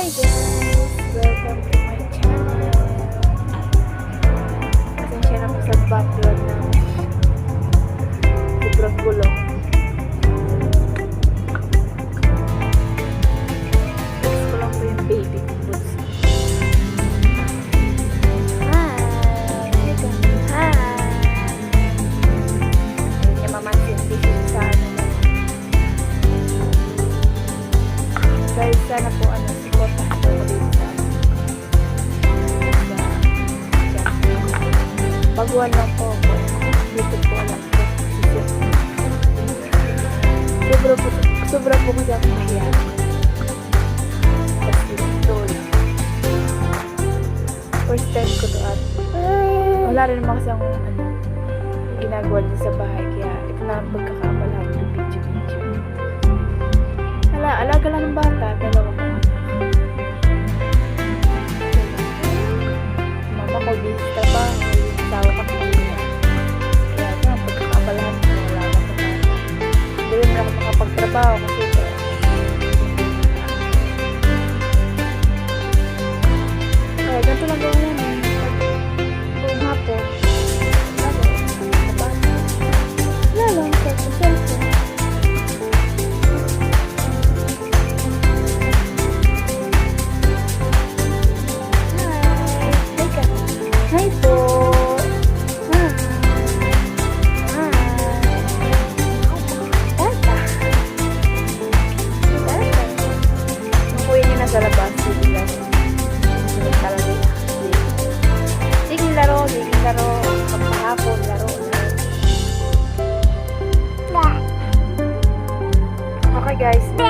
Friday. Sana po ano, niyo ko dito baguhan lang po ako. Dito po alam ko. Sobra po, sobra po ko dati nahiya. Ito, first time ko to at wala rin naman kasi ang ano, ginagawa din sa bahay. Kaya ito na ang makapagtrabaho kasi ito. Kaya sa labas. Sige lang. Sige talaga. Sige laro. Sige laro. Kapahapon. Laro. Laro. Okay guys.